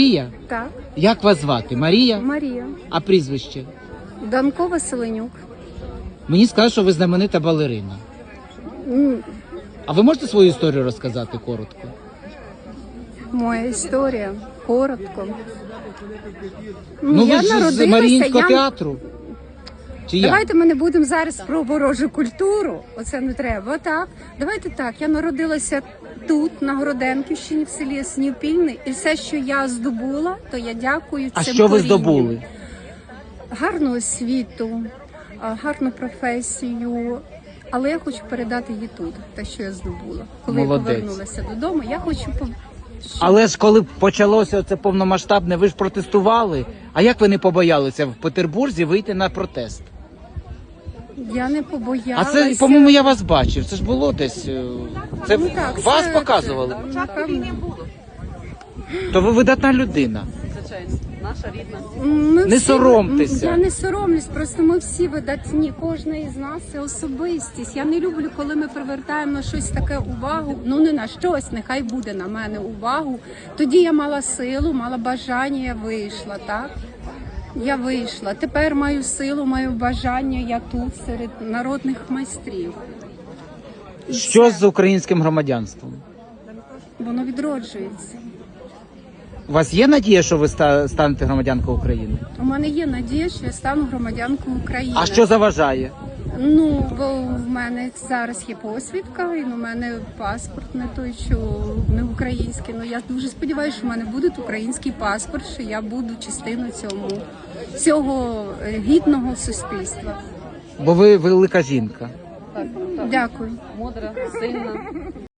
Марія, Так, як вас звати? Марія? Марія. А прізвище? Данко Василенюк. Мені сказали, що ви знаменита балерина. М, А ви можете свою історію розказати коротко? Моя історія. Коротко. Ну, ви я ж з народилася, Маріїнського я... театру. Чи як? Давайте ми не будемо зараз про ворожу культуру. Оце не треба. Так, давайте так. Я народилася тут, на Городенківщині, в селі Яснівпільний, і все, що я здобула, то я дякую А цим що ви корінням. здобули? Гарну освіту, гарну професію. Але я хочу передати її тут, те, що я здобула. Коли Молодець. я повернулася додому, я хочу пов- щоб Але ж коли почалося це повномасштабне, ви ж протестували. А як ви не побоялися в Петербурзі вийти на протест? Я не А побоялася. це, по-моєму, я вас бачив. Це ж було десь. е, Це Ну так, вас це- показували. це, напевно. То ви видатна людина. Звичайно, наша рідна. Ми Не всі- соромтеся. Я не соромлюсь, просто ми всі видатні. Кожна із нас це особистість. Я не люблю, коли ми привертаємо на щось таке увагу. Ну не на щось, нехай буде на мене увагу. Тоді я мала силу, мала бажання, я вийшла, так? Я вийшла. Тепер маю силу, маю бажання. Я тут серед народних майстрів. І Що це- з українським громадянством? воно відроджується. У вас є надія, що ви ста- станете громадянкою України? У мене є надія, що я стану громадянкою України. А що заважає? Ну, бо в мене зараз є посвідка, і у мене паспорт не той, що не український. Ну я дуже сподіваюся, що в мене буде український паспорт, що я буду частиною цьому цього е, гідного суспільства. Бо ви велика жінка. Так, так. Дякую. Мудра, сильна.